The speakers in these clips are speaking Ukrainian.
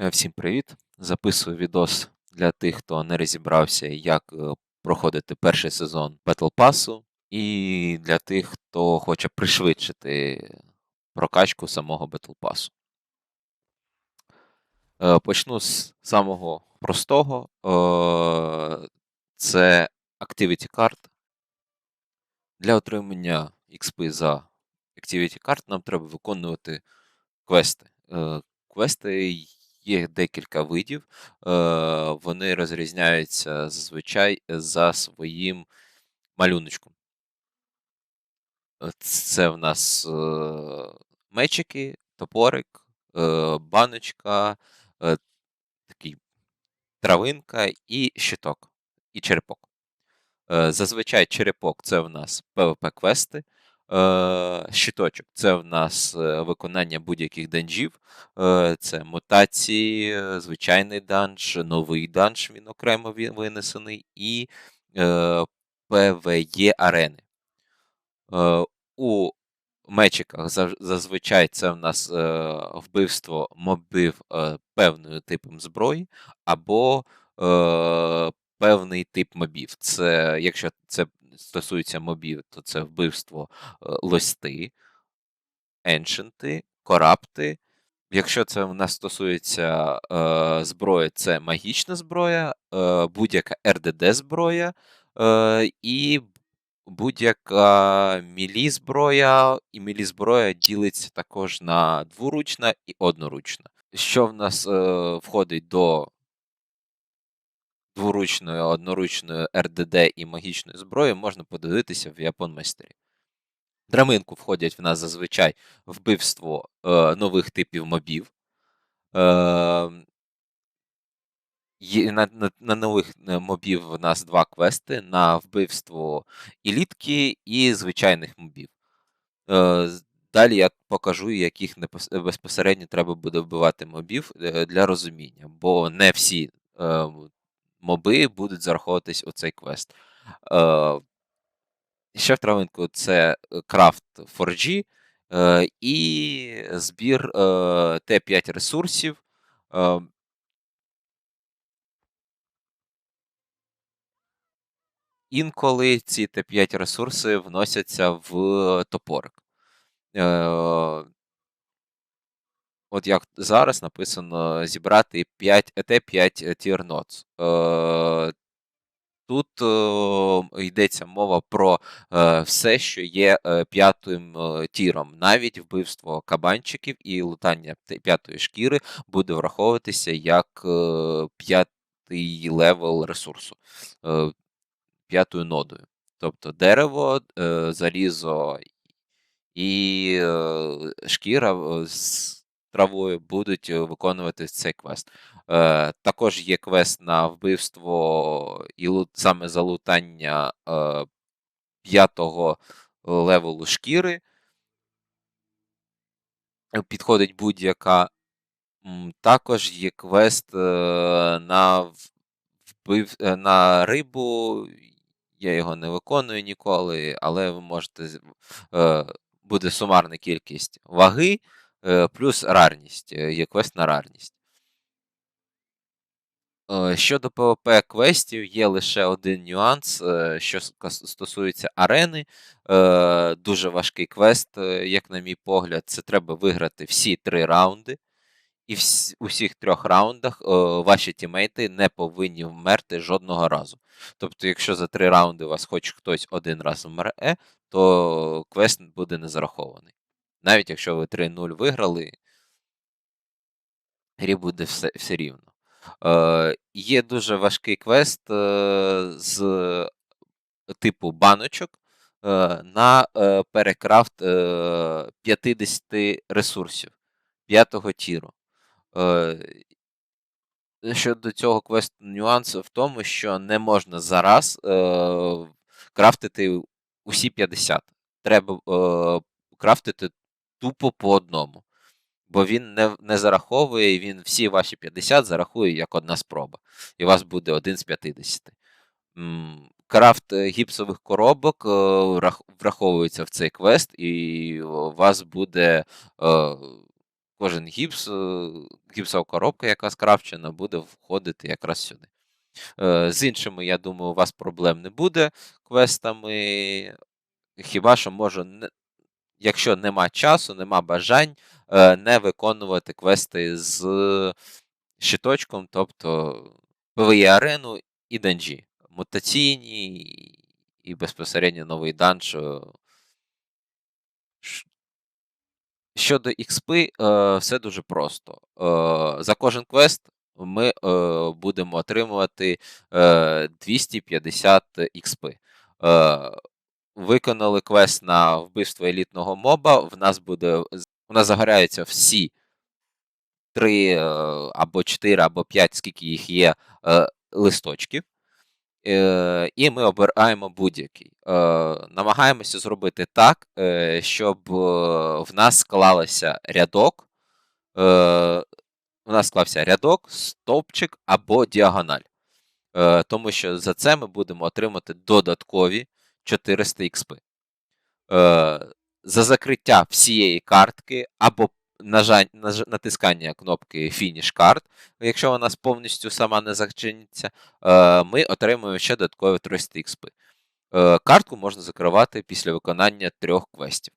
Е, Всім привіт! Записую відос для тих, хто не розібрався, як е, проходити перший сезон Battle Pass, і для тих, хто хоче пришвидшити прокачку самого Battle Pass. Е, Почну з самого простого. Це Activity Card. Для отримання XP за Activity Card нам треба виконувати квести. Квести є декілька видів, е, вони розрізняються зазвичай за своїм малюночком. Е, Це в нас е, мечики, топорик, баночка, такий травинка і щиток, і черепок. Зазвичай черепок це в нас PvP-квести. Е, Щиточок це в нас е, виконання будь-яких данжів. Е, Це мутації, звичайний данж, новий данж, він окремо винесений, і PvE арени. У мечиках зазвичай це в нас вбивство мобів певною типом зброї, або певний тип мобів. Це, якщо це стосується мобів, то це вбивство е, лости, еншенти, корапти. Якщо це в нас стосується е, зброї, це магічна зброя, е, будь-яка РДД зброя е, і будь-яка мілі зброя, і мілі зброя ділиться також на дворучна і одноручна. Що в нас е, входить до дворучної, одноручної РДД і магічної зброї, можна подивитися в Япон майстері. Драминку входять в нас зазвичай вбивство е, нових типів мобів. Е, на, на, на нових мобів в нас два квести на вбивство елітки і звичайних мобів. Е, далі я покажу, яких безпосередньо треба буде вбивати мобів е, для розуміння, бо не всі е, моби будуть зараховуватись у цей квест. Е, Ще в травинку це е, крафт 4G е, і збір е, Т5 ресурсів. Е, Інколи ці Т5 ресурси вносяться в топорик. Е, От як зараз написано зібрати 5 Т5 tier nodes. Е, Тут е, йдеться мова про е, все, що є е, п'ятим е, тіром. Навіть вбивство кабанчиків і лутання п'ятої шкіри буде враховуватися як е, п'ятий левел ресурсу, е, п'ятою нодою. Тобто дерево, е, залізо і е, шкіра е, з травою будуть е, виконувати цей квест. Е, також є квест на вбивство і лут, саме залутання е, п'ятого левелу шкіри. Е, Підходить будь-яка. Також є квест е, на вбив е, на рибу. Я його не виконую ніколи, але ви можете. е, Буде сумарна кількість ваги плюс рарність. Є квест на рарність. Е, Щодо PvP квестів, є лише один нюанс, що стосується арени. Дуже важкий квест, як на мій погляд, це треба виграти всі три раунди. І вс- у всіх трьох раундах е, ваші тімейти не повинні вмерти жодного разу. Тобто, якщо за три раунди у вас хоч хтось один раз вмре, то квест буде не зарахований. Навіть якщо ви 3-0 виграли, грі буде все, все рівно. Е, є дуже важкий квест е, з типу баночок е, на е, перекрафт е, 50 ресурсів п'ятого тіру. Е, щодо цього квесту нюанс в тому, що не можна зараз е, крафтити усі 50. Треба е, крафтити тупо по одному. Бо він не, не зараховує, він всі ваші 50 зарахує як одна спроба. І у вас буде один з 50. Крафт е, гіпсових коробок е, враховується в цей квест, і у вас буде е, кожен гіпс, гіпсова коробка, яка скрафчена, буде входити якраз сюди. З іншими, я думаю, у вас проблем не буде квестами. Хіба що може, якщо нема часу, нема бажань, е, не виконувати квести з щиточком, тобто PvE арену і данжі. Мутаційні і безпосередньо новий данж. Щодо XP, е, все дуже просто. Е, За кожен квест ми будемо отримувати е, 250 XP. Е, Виконали квест на вбивство елітного моба. В нас буде у нас загоряються всі 3 або 4, або 5, скільки їх є, е, листочків. Е, І ми обираємо будь-який. Е, Намагаємося зробити так, е, щоб е, в нас склалося рядок. е, У нас склався рядок, стовпчик або діагональ. Е, Тому що за це ми будемо отримати додаткові 400 XP. Е, За закриття всієї картки або нажань, наж- натискання кнопки Finish Card, якщо вона повністю сама не зачиниться, е, ми отримуємо ще додаткові 300 XP. Е, Картку можна закривати після виконання трьох квестів.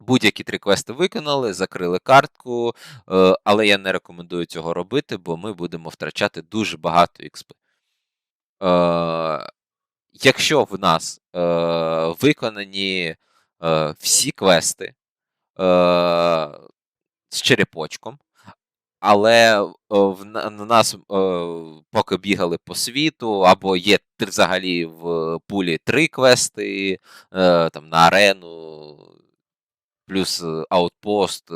Будь-які три квести виконали, закрили картку, е, але я не рекомендую цього робити, бо ми будемо втрачати дуже багато XP. Якщо в нас е, виконані е, всі квести е, з черепочком, але е, в на- на нас е, поки бігали по світу, або є взагалі в пулі три квести е, там, на арену, плюс аутпост, е,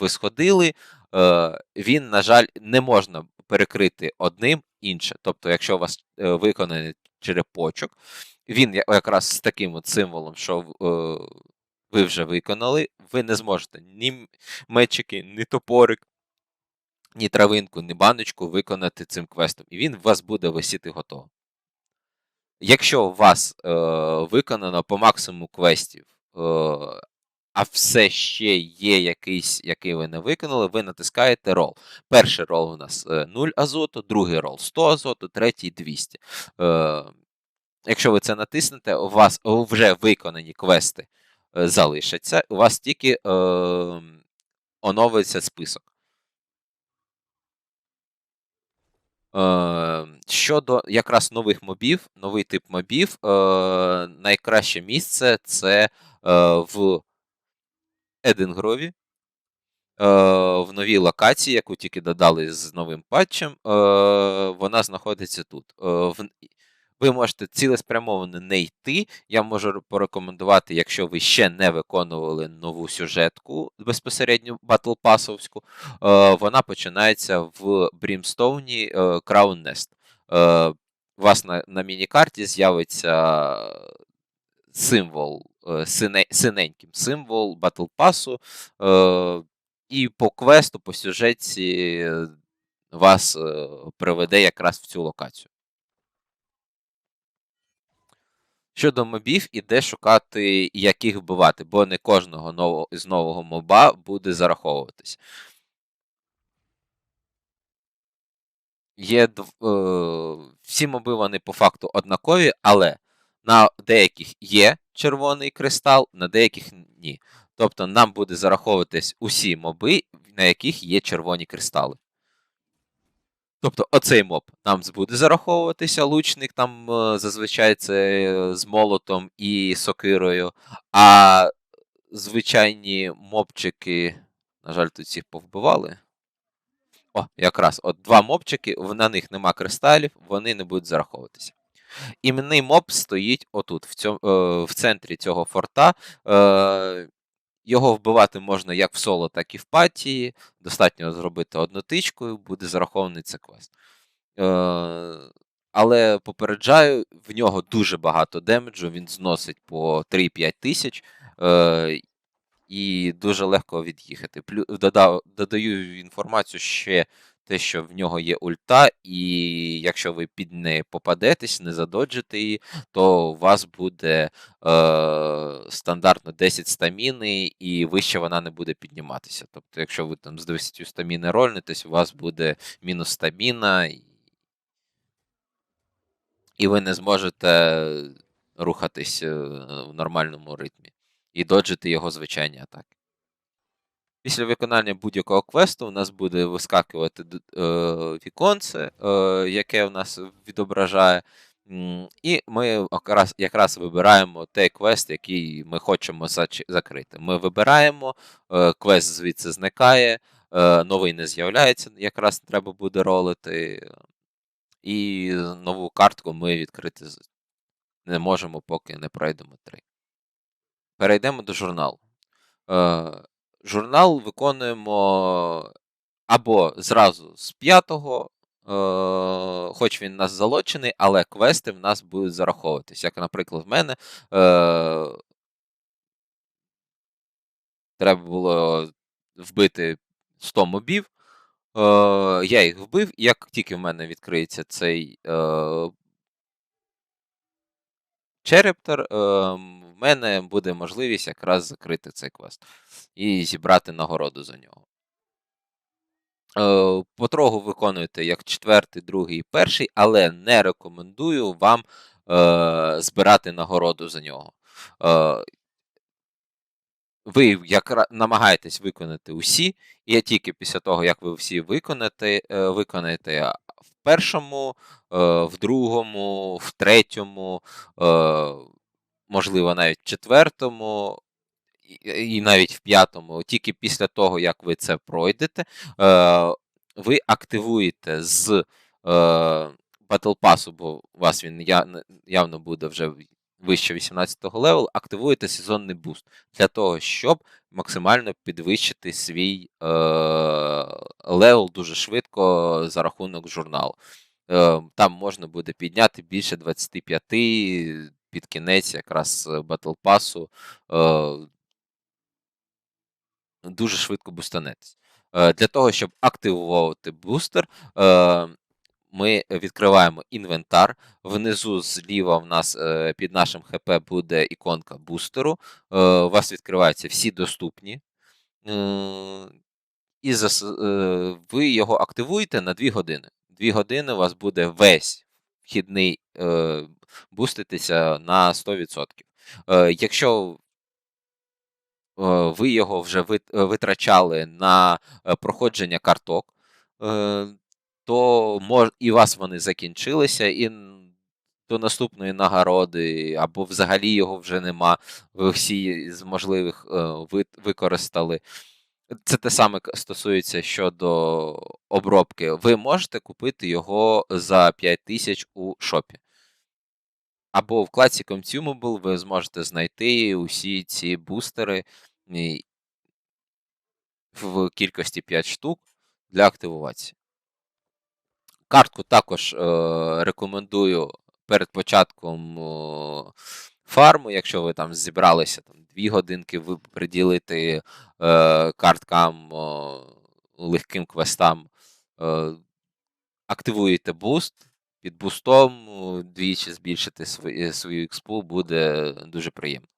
ви сходили, е, він, на жаль, не можна перекрити одним інше. Тобто, якщо у вас е, виконаний черепочок, він якраз з таким от символом, що е, ви вже виконали, ви не зможете ні мечики, ні топорик, ні травинку, ні баночку виконати цим квестом. І він у вас буде висіти готово. Якщо у вас е, виконано по максимуму квестів, е, а все ще є якийсь, який ви не виконали, ви натискаєте рол. Перший рол у нас е, 0 азоту, другий рол 100 азоту, третій 200. Е, якщо ви це натиснете, у вас вже виконані квести е, залишаться, у вас тільки е, оновиться список. Е, щодо якраз нових мобів, новий тип мобів, е, найкраще місце це е, в Едингрові, е, в новій локації, яку тільки додали з новим патчем, е, вона знаходиться тут. Е, ви можете цілеспрямовано не йти. Я можу порекомендувати, якщо ви ще не виконували нову сюжетку безпосередньо батлпасовську, вона починається в Брімстоуні Crown Nest. У вас на, на міні-карті з'явиться символ, синеньким символ Battle Pass, е, і по квесту, по сюжетці е, вас е, приведе якраз в цю локацію. Щодо мобів, і де шукати, яких вбивати, бо не кожного нового, з нового моба буде зараховуватись. Є е, всі моби вони по факту однакові, але на деяких є червоний кристал, на деяких ні. Тобто нам буде зараховуватись усі моби, на яких є червоні кристали. Тобто, оцей моб нам буде зараховуватися лучник, там е, зазвичай це е, з молотом і сокирою, а звичайні мобчики, на жаль, тут всіх повбивали. О, якраз от два мобчики, на них нема кристалів, вони не будуть зараховуватися. Іменний моб стоїть отут, в, цьому, е, в центрі цього форта. Е, його вбивати можна як в соло, так і в патії. Достатньо зробити однотичкою, буде зарахований це квест. Е, але попереджаю, в нього дуже багато демеджу, він зносить по 3-5 тисяч. Е, і дуже легко від'їхати. Додаю інформацію ще те, що в нього є ульта, і якщо ви під неї попадетесь, не задоджите її, то у вас буде е, стандартно 10 стаміни, і вище вона не буде підніматися. Тобто, якщо ви там з 10 стаміни рольнетесь, у вас буде мінус стаміна, і- ви не зможете рухатись е, в нормальному ритмі і доджити його звичайні атаки. Після виконання будь-якого квесту у нас буде вискакувати е, віконце, е, яке у нас відображає. І ми якраз, якраз вибираємо той квест, який ми хочемо закрити. Ми вибираємо, е, квест звідси зникає, е, новий не з'являється, якраз треба буде ролити. І нову картку ми відкрити не можемо, поки не пройдемо три. Перейдемо до журналу. Е, журнал виконуємо або зразу з п'ятого, е, хоч він у нас залочений, але квести в нас будуть зараховуватись. Як, наприклад, в мене е, треба було вбити 100 мобів. Е, я їх вбив, і як тільки в мене відкриється цей е, черептор, е, в мене буде можливість якраз закрити цей квест і зібрати нагороду за нього. Е, Потрогу виконуєте як четвертий, другий і перший, але не рекомендую вам е, збирати нагороду за нього. Е, ви якра... намагаєтесь виконати усі, і тільки після того, як ви всі виконаєте, е, виконаєте в першому, е, в другому, в третьому, е, можливо, навіть в четвертому. І навіть в п'ятому, тільки після того, як ви це пройдете, е, ви активуєте з е, Battle Pass, бо у вас він явно буде вже вище 18-го левел, активуєте сезонний буст для того, щоб максимально підвищити свій е, левел дуже швидко за рахунок журналу. Там можна буде підняти більше 25 під кінець якраз Battle Pass. Е, дуже швидко бустанетесь. Е, Для того, щоб активувати бустер, е, ми відкриваємо інвентар. Внизу зліва в нас е, під нашим ХП буде іконка бустеру. Е, У вас відкриваються всі доступні. Е, І зас- е, ви його активуєте на 2 години. 2 години у вас буде весь вхідний е, буститися на 100%. Е, Якщо е, ви його вже е, витрачали на е, проходження карток, е, то мож, і вас вони закінчилися, і до наступної нагороди, або взагалі його вже нема, ви всі з можливих е, ви- використали. Це те саме стосується щодо обробки. Ви можете купити його за 5 тисяч у шопі. Або в вкладці Consumable ви зможете знайти усі ці бустери в кількості 5 штук для активації. Картку також е, рекомендую перед початком е, фарму, якщо ви там зібралися там, 2 годинки, ви приділити е, карткам е, легким квестам, е, активуєте буст. Під бустом двічі збільшити свою експу буде дуже приємно.